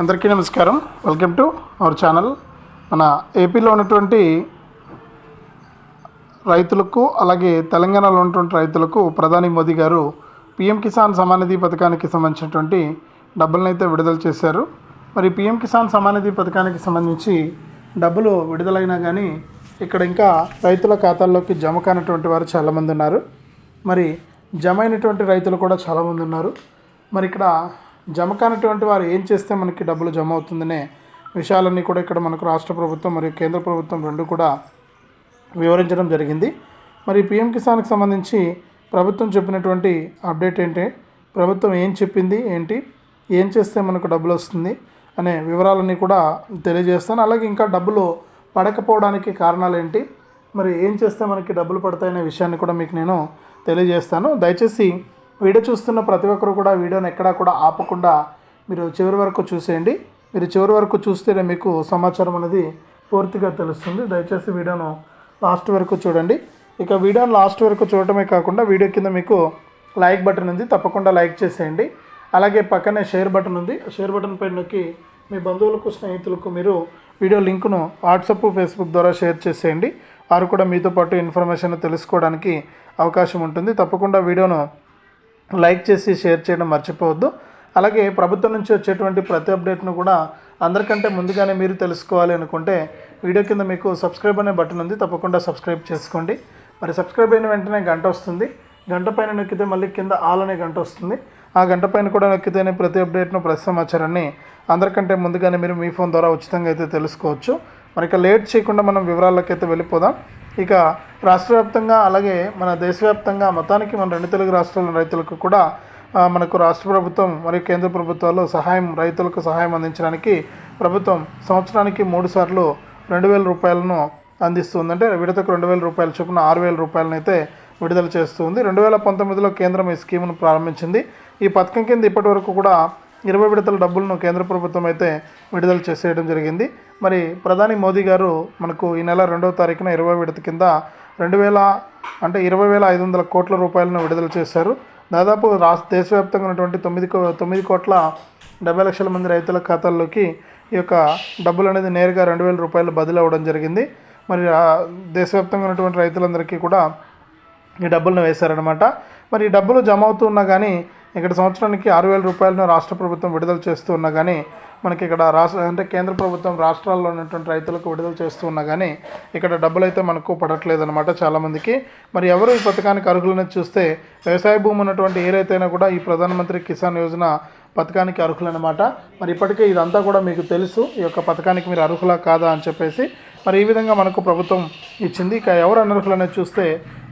అందరికీ నమస్కారం. Welcome to our channel మన ఏపీలో ఉన్నటువంటి రైతులకు అలాగే తెలంగాణలో ఉన్నటువంటి రైతులకు ప్రధాని మోదీ గారు పిఎం కిసాన్ సమానిధి పథకానికి సంబంధించినటువంటి డబ్బులను అయితే విడుదల చేశారు. మరి పిఎం కిసాన్ సమానిధి పథకానికి సంబంధించి డబ్బులు విడుదలైనా కానీ ఇక్కడ ఇంకా రైతుల ఖాతాల్లోకి జమ కానటువంటి వారు చాలామంది ఉన్నారు. మరి జమ అయినటువంటి రైతులు కూడా చాలామంది ఉన్నారు. మరి ఇక్కడ జమ కానటువంటి వారు ఏం చేస్తే మనకి డబ్బులు జమ అవుతుందనే విషయాలన్నీ కూడా ఇక్కడ మనకు రాష్ట్ర ప్రభుత్వం మరియు కేంద్ర ప్రభుత్వం రెండు కూడా వివరించడం జరిగింది. మరి పిఎం కిసాన్కి సంబంధించి ప్రభుత్వం చెప్పినటువంటి అప్డేట్ ఏంటి? ప్రభుత్వం ఏం చెప్పింది? ఏంటి? ఏం చేస్తే మనకు డబ్బులు వస్తుంది? అనే వివరాలన్నీ కూడా తెలియజేస్తాను. అలాగే ఇంకా డబ్బులు పడకపోవడానికి కారణాలు ఏంటి? మరి ఏం చేస్తే మనకి డబ్బులు పడతాయనే విషయాన్ని కూడా మీకు నేను తెలియజేస్తాను. దయచేసి వీడియో చూస్తున్న ప్రతి ఒక్కరు కూడా వీడియోని ఎక్కడా కూడా ఆపకుండా మీరు చివరి వరకు చూసేయండి. మీరు చివరి వరకు చూస్తేనే మీకు సమాచారం అనేది పూర్తిగా తెలుస్తుంది. దయచేసి వీడియోను లాస్ట్ వరకు చూడండి. ఇక వీడియోని లాస్ట్ వరకు చూడటమే కాకుండా వీడియో కింద మీకు లైక్ బటన్ ఉంది. తప్పకుండా లైక్ చేసేయండి. అలాగే పక్కనే షేర్ బటన్ ఉంది. షేర్ బటన్ పై నొక్కి మీ బంధువులకు స్నేహితులకు మీరు వీడియో లింకును వాట్సప్ ఫేస్బుక్ ద్వారా షేర్ చేసేయండి. వారు కూడా మీతో పాటు ఇన్ఫర్మేషన్ తెలుసుకోవడానికి అవకాశం ఉంటుంది. తప్పకుండా వీడియోను లైక్ చేసి షేర్ చేయడం మర్చిపోవద్దు. అలాగే ప్రభుత్వం నుంచి వచ్చేటువంటి ప్రతి అప్డేట్ను కూడా అందరికంటే ముందుగానే మీరు తెలుసుకోవాలి అనుకుంటే వీడియో కింద మీకు సబ్స్క్రైబ్ అనే బటన్ ఉంది. తప్పకుండా సబ్స్క్రైబ్ చేసుకోండి. మరి సబ్స్క్రైబ్ అయిన వెంటనే గంట వస్తుంది. గంట పైన నొక్కితే మళ్ళీ కింద ఆల్ అనే గంట వస్తుంది. ఆ గంట పైన కూడా నొక్కితేనే ప్రతి అప్డేట్ను ప్రతి సమాచారాన్ని అందరికంటే ముందుగానే మీరు మీ ఫోన్ ద్వారా ఉచితంగా అయితే తెలుసుకోవచ్చు. మరి ఇక లేట్ చేయకుండా మనం వివరాల్లోకి అయితే వెళ్ళిపోదాం. ఇక రాష్ట్ర వ్యాప్తంగా అలాగే మన దేశవ్యాప్తంగా మొత్తానికి మన రెండు తెలుగు రాష్ట్రాల రైతులకు కూడా మనకు రాష్ట్ర ప్రభుత్వం మరియు కేంద్ర ప్రభుత్వాలు సహాయం రైతులకు సహాయం అందించడానికి ప్రభుత్వం సంవత్సరానికి మూడు సార్లు రెండు వేల రూపాయలను అందిస్తుంది. అంటే విడతకు రెండు వేల రూపాయల చొప్పున ఆరు వేల రూపాయలను అయితే విడుదల చేస్తుంది. రెండు వేల పంతొమ్మిదిలో కేంద్రం ఈ స్కీమ్ను ప్రారంభించింది. ఈ పథకం కింద ఇప్పటి వరకు కూడా ఇరవై విడతల డబ్బులను కేంద్ర ప్రభుత్వం అయితే విడుదల చేసేయడం జరిగింది. మరి ప్రధాని మోదీ గారు మనకు ఈ నెల రెండవ తారీఖున ఇరవై విడత కింద రెండు వేల అంటే ఇరవై వేల ఐదు వందల కోట్ల రూపాయలను విడుదల చేశారు. దాదాపు రాష్ట్ర దేశవ్యాప్తంగా ఉన్నటువంటి తొమ్మిది కో తొమ్మిది కోట్ల డెబ్బై లక్షల మంది రైతుల ఖాతాల్లోకి ఈ యొక్క డబ్బులు అనేది నేరుగా రెండు వేల రూపాయలు బదిలీ అవ్వడం జరిగింది. మరి దేశవ్యాప్తంగా ఉన్నటువంటి రైతులందరికీ కూడా ఈ డబ్బులను వేశారనమాట మరి ఈ డబ్బులు జమ అవుతున్నా కానీ ఇక్కడ సంవత్సరానికి ఆరు వేల రూపాయలను రాష్ట్ర ప్రభుత్వం విడుదల చేస్తూ ఉన్నా కానీ మనకి ఇక్కడ రాష్ట్ర అంటే కేంద్ర ప్రభుత్వం రాష్ట్రాల్లో ఉన్నటువంటి రైతులకు విడుదల చేస్తూ ఉన్నా కానీ ఇక్కడ డబ్బులు అయితే మనకు పడట్లేదు అనమాట చాలామందికి. మరి ఎవరు ఈ పథకానికి అర్హులని చూస్తే వ్యవసాయ భూమి ఉన్నటువంటి ఏ రైతైనా కూడా ఈ ప్రధానమంత్రి కిసాన్ యోజన పథకానికి అర్హులనమాట మరి ఇప్పటికే ఇదంతా కూడా మీకు తెలుసు ఈ యొక్క పథకానికి మీరు అర్హులా కాదా అని చెప్పేసి. మరి ఈ విధంగా మనకు ప్రభుత్వం ఇచ్చింది. ఇక ఎవరు అనర్హులు అనేది చూస్తే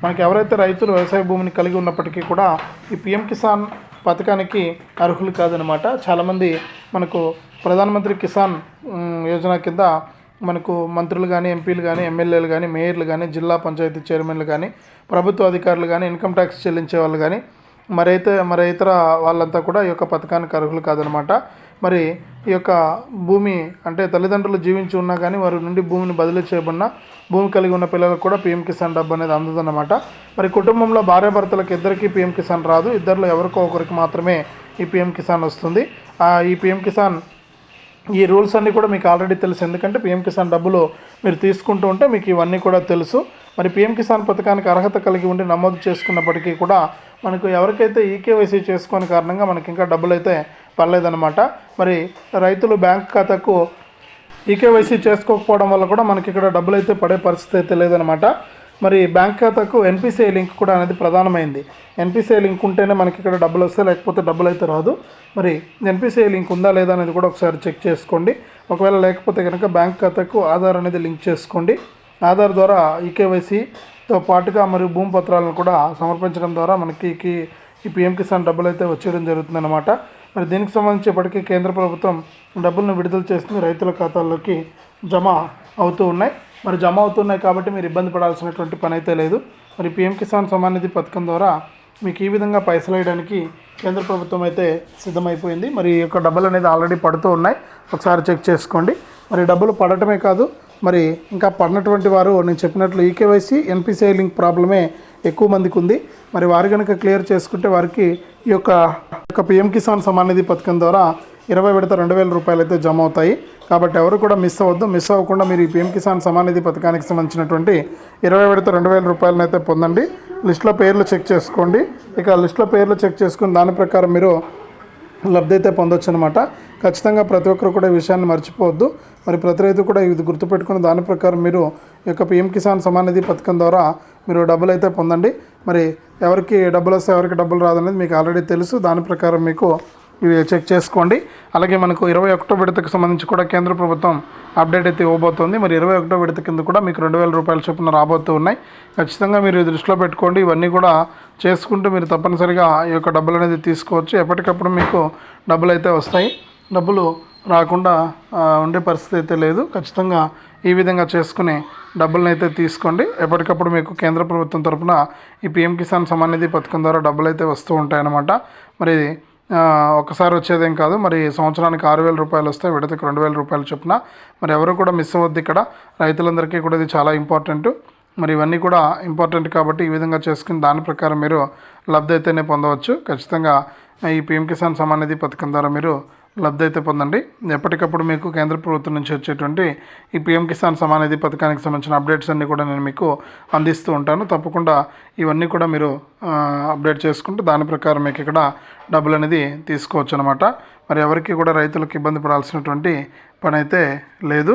మనకి ఎవరైతే రైతులు వ్యవసాయ భూమిని కలిగి ఉన్నప్పటికీ కూడా ఈ పిఎం కిసాన్ పథకానికి అర్హులు కాదనమాట చాలామంది మనకు ప్రధానమంత్రి కిసాన్ యోజన కింద మనకు మంత్రులు కానీ ఎంపీలు కానీ ఎమ్మెల్యేలు కానీ మేయర్లు కానీ జిల్లా పంచాయతీ చైర్మన్లు కానీ ప్రభుత్వ అధికారులు కానీ ఇన్కమ్ ట్యాక్స్ చెల్లించే వాళ్ళు కానీ మరైతే మరి ఇతర వాళ్ళంతా కూడా ఈ యొక్క పథకానికి అర్హులు కాదనమాట మరి ఈ యొక్క భూమి అంటే తల్లిదండ్రులు జీవించి ఉన్నా కానీ వారి నుండి భూమిని బదిలీ చేయబడిన భూమి కలిగి ఉన్న పిల్లలకు కూడా పీఎం కిసాన్ డబ్బు అనేది అందదన్నమాట. మరి కుటుంబంలో భార్యాభర్తలకు ఇద్దరికీ పీఎం కిసాన్ రాదు. ఇద్దరిలో ఎవరికో ఒకరికి మాత్రమే ఈ పీఎం కిసాన్ వస్తుంది. ఈ పీఎం కిసాన్ ఈ రూల్స్ అన్నీ కూడా మీకు ఆల్రెడీ తెలుసు. ఎందుకంటే పీఎం కిసాన్ డబ్బులు మీరు తీసుకుంటూ ఉంటే మీకు ఇవన్నీ కూడా తెలుసు. మరి పీఎం కిసాన్ పథకానికి అర్హత కలిగి ఉండి నమోదు చేసుకున్నప్పటికీ కూడా మనకు ఎవరికైతే ఈకేవైసీ చేసుకోని కారణంగా మనకి ఇంకా డబ్బులు అయితే పర్లేదన్నమాట. మరి రైతులు బ్యాంక్ ఖాతాకు ఈకేవైసీ చేసుకోకపోవడం వల్ల కూడా మనకి ఇక్కడ డబ్బులు అయితే పడే పరిస్థితి అయితే లేదనమాట మరి బ్యాంక్ ఖాతాకు ఎన్పిసిఐ లింక్ కూడా అనేది ప్రధానమైంది. ఎన్పిసిఐ లింక్ ఉంటేనే మనకి ఇక్కడ డబ్బులు వస్తాయి లేకపోతే డబ్బులు అయితే రాదు. మరి ఎన్పిసిఐ లింక్ ఉందా లేదా అనేది కూడా ఒకసారి చెక్ చేసుకోండి. ఒకవేళ లేకపోతే కనుక బ్యాంక్ ఖాతాకు ఆధార్ అనేది లింక్ చేసుకోండి. ఆధార్ ద్వారా ఈకేవైసీతో పాటుగా మరియు భూమి పత్రాలను కూడా సమర్పించడం ద్వారా మనకి ఈ- ఈ పిఎం కిసాన్ డబ్బులు అయితే వచ్చేయడం జరుగుతుందన్నమాట. మరి దీనికి సంబంధించి ఇప్పటికే కేంద్ర ప్రభుత్వం డబ్బులను విడుదల చేస్తుంది రైతుల ఖాతాల్లోకి జమ అవుతూ ఉన్నాయి. మరి జమ అవుతున్నాయి కాబట్టి మీరు ఇబ్బంది పడాల్సినటువంటి పని అయితే లేదు. మరి పిఎం కిసాన్ సమాన్ నిధి పథకం ద్వారా మీకు ఈ విధంగా పైసలు వేయడానికి కేంద్ర ప్రభుత్వం అయితే సిద్ధమైపోయింది. మరి ఈ యొక్క డబ్బులు అనేది ఆల్రెడీ పడుతూ ఉన్నాయి. ఒకసారి చెక్ చేసుకోండి. మరి డబ్బులు పడటమే కాదు మరి ఇంకా పడినటువంటి వారు నేను చెప్పినట్లు ఈకేవైసీ ఎన్పిసిఐ లింక్ ప్రాబ్లమే ఎక్కువ మందికి ఉంది. మరి వారు కనుక క్లియర్ చేసుకుంటే వారికి ఈ యొక్క యొక్క పిఎం కిసాన్ సమాన్ నిధి పథకం ద్వారా ఇరవై విడత రెండు వేల రూపాయలు అయితే జమ అవుతాయి. కాబట్టి ఎవరు కూడా మిస్ అవ్వద్దు. మిస్ అవ్వకుండా మీరు ఈ పిఎం కిసాన్ సమాన్ నిధి పథకానికి సంబంధించినటువంటి ఇరవై విడత రెండు వేల రూపాయలను అయితే పొందండి. లిస్ట్లో పేర్లు చెక్ చేసుకోండి. ఇక లిస్ట్లో పేర్లు చెక్ చేసుకుని దాని ప్రకారం మీరు లబ్ధి అయితే పొందొచ్చు అనమాట ఖచ్చితంగా ప్రతి ఒక్కరు కూడా ఈ విషయాన్ని మర్చిపోవద్దు. మరి ప్రతి రైతు కూడా ఇది గుర్తుపెట్టుకుని దాని ప్రకారం మీరు ఈ యొక్క పిఎం కిసాన్ సమాన్ నిధి పథకం ద్వారా మీరు డబ్బులు అయితే పొందండి. మరి ఎవరికి డబ్బులు వస్తే ఎవరికి డబ్బులు రాదనేది మీకు ఆల్రెడీ తెలుసు. దాని ప్రకారం మీకు ఇవి చెక్ చేసుకోండి. అలాగే మనకు ఇరవై ఒకటో విడతకు సంబంధించి కూడా కేంద్ర ప్రభుత్వం అప్డేట్ అయితే ఇవ్వబోతోంది. మరి ఇరవై ఒకటో విడత కింద కూడా మీకు రెండు వేల రూపాయల చొప్పున రాబోతూ ఉన్నాయి. ఖచ్చితంగా మీరు దృష్టిలో పెట్టుకోండి. ఇవన్నీ కూడా చేసుకుంటూ మీరు తప్పనిసరిగా ఈ యొక్క డబ్బులు అనేది తీసుకోవచ్చు. ఎప్పటికప్పుడు మీకు డబ్బులు అయితే వస్తాయి. డబ్బులు రాకుండా ఉండే పరిస్థితి అయితే లేదు. ఖచ్చితంగా ఈ విధంగా చేసుకుని డబ్బులను అయితే తీసుకోండి. ఎప్పటికప్పుడు మీకు కేంద్ర ప్రభుత్వం తరపున ఈ పిఎం కిసాన్ సమాన్ నిధి పథకం ద్వారా డబ్బులు అయితే వస్తూ ఉంటాయన్నమాట. మరి ఒకసారి వచ్చేదేం కాదు. మరి సంవత్సరానికి ఆరు వేల రూపాయలు వస్తే విడతకు రెండు వేల రూపాయలు చొప్పున. మరి ఎవరు కూడా మిస్ అవ్వద్దు ఇక్కడ. రైతులందరికీ కూడా ఇది చాలా ఇంపార్టెంట్ మరి ఇవన్నీ కూడా ఇంపార్టెంట్ కాబట్టి ఈ విధంగా చేసుకుని దాని ప్రకారం మీరు లబ్ధి అయితేనే పొందవచ్చు. ఖచ్చితంగా ఈ పీఎం కిసాన్ సమాన్ నిధి పథకం ద్వారా మీరు లబ్ధి అయితే పొందండి. ఎప్పటికప్పుడు మీకు కేంద్ర ప్రభుత్వం నుంచి వచ్చేటువంటి ఈ పిఎం కిసాన్ సమానిధి పథకానికి సంబంధించిన అప్డేట్స్ అన్నీ కూడా నేను మీకు అందిస్తూ ఉంటాను. తప్పకుండా ఇవన్నీ కూడా మీరు అప్డేట్ చేసుకుంటూ దాని ప్రకారం మీకు ఇక్కడ డబ్బులు అనేది తీసుకోవచ్చు అనమాట మరి ఎవరికి కూడా రైతులకు ఇబ్బంది పడాల్సినటువంటి పని అయితే లేదు.